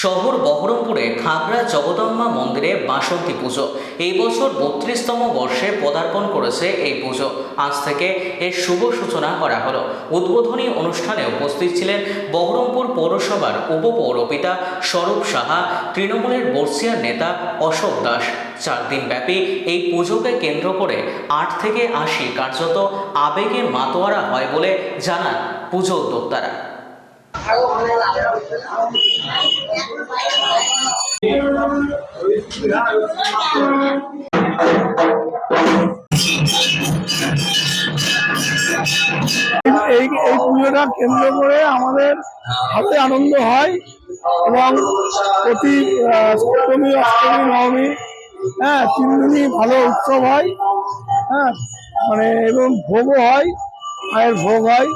শহর বহরমপুরে খাগড়া জগদম্মা মন্দিরে বাসন্তী পুজো। এই বছর বত্রিশতম বর্ষে পদার্পণ করেছে এই পুজো। আজ থেকে এর শুভ সূচনা করা হলো। উদ্বোধনী অনুষ্ঠানে উপস্থিত ছিলেন বহরমপুর পৌরসভার উপপৌরপিতা স্বরূপ সাহা, তৃণমূলের বর্ষিয়ার নেতা অশোক দাস। চার দিন ব্যাপী এই পুজোকে কেন্দ্র করে আট থেকে আশি কার্যত আবেগে মাতোয়ারা হয় বলে জানান পুজো উদ্যোক্তারা। এই এই পুজোটা কেন্দ্র করে আমাদের হাতে আনন্দ হয় এবং প্রতি সপ্তমী, অষ্টমী, নবমী হ্যাঁ তিন দিনই ভালো উৎসব হয় হ্যাঁ মানে এবং ভোগও হয়, মায়ের ভোগ হয়।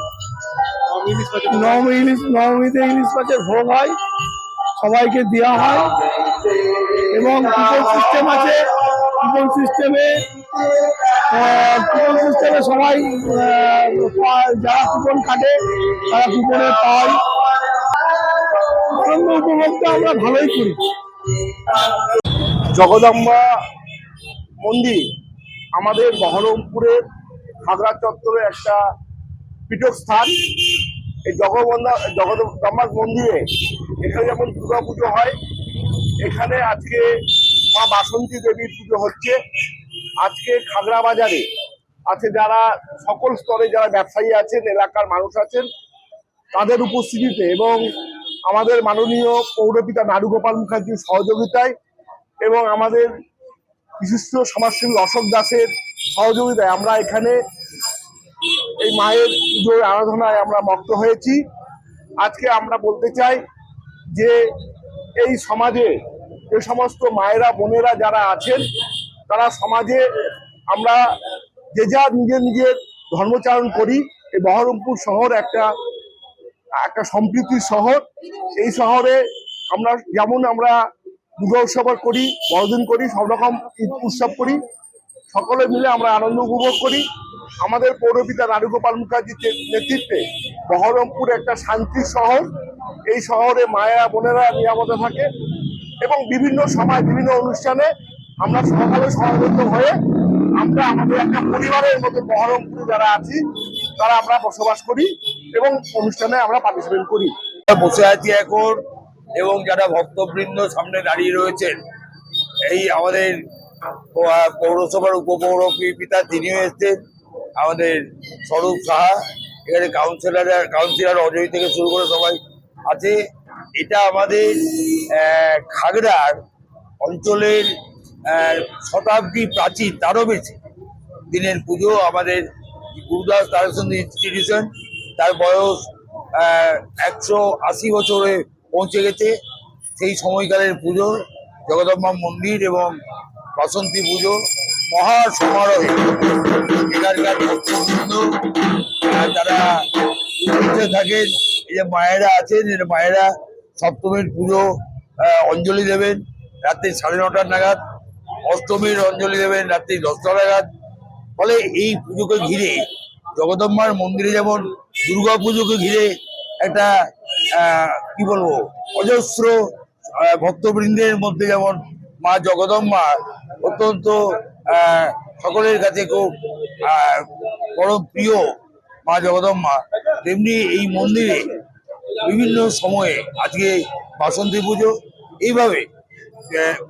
নবমী ইলিশ নবমীতে ইলিশ মাছের ভোগ হয়। সবাইকে দেওয়া হয়। এবং কুপন সিস্টেম আছে। কুপন সিস্টেমে কুপন সিস্টেমে সবাই আহ, যারা কুপন কাটে তারা কুপনে পায়। আনন্দ উপভোগটা আমরা ভালোই করি। জগদম্বা মন্দির আমাদের বহরমপুরের খাগড়া চত্বরে একটা পীঠক স্থান, এই জগবন্ধা জগদম্বা মন্দিরে। এখানে যেমন দুর্গা পুজো হয়, এখানে আজকে মা বাসন্তী দেবীর পুজো হচ্ছে। আজকে খাগড়া বাজারে আছে যারা সকল স্তরে যারা ব্যবসায়ী আছেন, এলাকার মানুষ আছেন, তাদের উপস্থিতিতে এবং আমাদের মাননীয় পৌরপিতা নারুগোপাল মুখার্জির সহযোগিতায় এবং আমাদের বিশিষ্ট সমাজসেবী অশোক দাসের সহযোগিতায় আমরা এখানে এই মায়ের পুজোর আরাধনায় আমরা মগ্ন হয়েছি। আজকে আমরা বলতে চাই যে এই সমাজে যে সমস্ত মায়েরা, বোনেরা যারা আছেন, তারা সমাজে আমরা যে যা নিজের নিজের ধর্মচারণ করি, এই বহরমপুর শহর একটা একটা সম্প্রীতির শহর। এই শহরে আমরা যেমন আমরা দুর্গা উৎসব করি, বড়দিন করি, সব রকম উৎসব করি, সকলে মিলে আমরা আনন্দ উপভোগ করি। আমাদের পৌরপিতা নারুগোপাল মুখার্জির নেতৃত্বে বহরমপুর একটা শান্তির শহর, এই শহরে মায়া বোনেরা নিরাপদে থাকে এবং বিভিন্ন সময়, বিভিন্ন অনুষ্ঠানে আমরা সকালে সমাবেত হয়ে আমরা আমাদের একটা পরিবারের মতো বহরমপুরে যারা আছি, তারা আমরা বসবাস করি এবং অনুষ্ঠানে আমরা পার্টিসিপেট করি। বসে আছি এখন এবং যারা ভক্তবৃন্দ সামনে দাঁড়িয়ে রয়েছেন, এই আমাদের পৌরসভার উপপৌর পিতা তিনিও এসছেন। আমাদের স্বরূপ সাহা, এখানে কাউন্সিলর কাউন্সিলর অজয় থেকে শুরু করে সবাই আছে। এটা আমাদের খাগড়ার অঞ্চলের শতাব্দী প্রাচীন, তারও বেশি। দিনের পুজো আমাদের গুরুদাস তারচন্দ্র ইনস্টিটিউশন তার বয়স একশো আশি বছরে পৌঁছে গেছে। সেই সময়কালের পুজো, জগদম্বা মন্দির এবং বাসন্তী পুজো মহা সমারোহে এখানকার ভক্তবৃন্দ তারা যারা থাকেন, এই যে মায়েরা আছেন এই মায়েরা সপ্তমীর পুজো অঞ্জলি দেবেন, রাত্রি সাড়ে নটার নাগাদ। অষ্টমীর অঞ্জলি দেবেন, রাত্রি দশটা নাগাদ। ফলে এই পুজোকে ঘিরে জগদম্বার মন্দিরে যেমন দুর্গা পুজোকে ঘিরে একটা কি বলব, অজস্র ভক্তবৃন্দের মধ্যে যেমন মা জগদম্মা অত্যন্ত সকলের কাছে খুব পরম প্রিয় মা জগদম্মা। তেমনি এই মন্দিরে বিভিন্ন সময়ে আজকে বাসন্তী পুজো, এইভাবে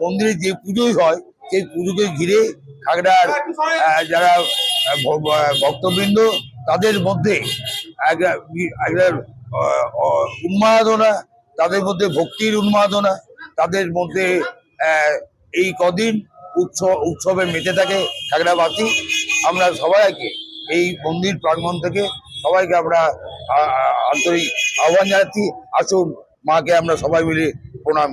মন্দিরে যে পুজোই হয়, সেই পুজোকে ঘিরে খাগড়ার যারা ভক্তবৃন্দ, তাদের মধ্যে উন্মাদনা, তাদের মধ্যে ভক্তির উন্মাদনা, তাদের মধ্যে এই কদিন উৎসব, উৎসবে মেতে থাকে খাগড়াবাসী আমরা সবাইকে এই মন্দির প্রাঙ্গণ থেকে সবাইকে আমরা আন্তরিক আহ্বান জানাচ্ছি আসুন, মাকে আমরা সবাই মিলে প্রণাম।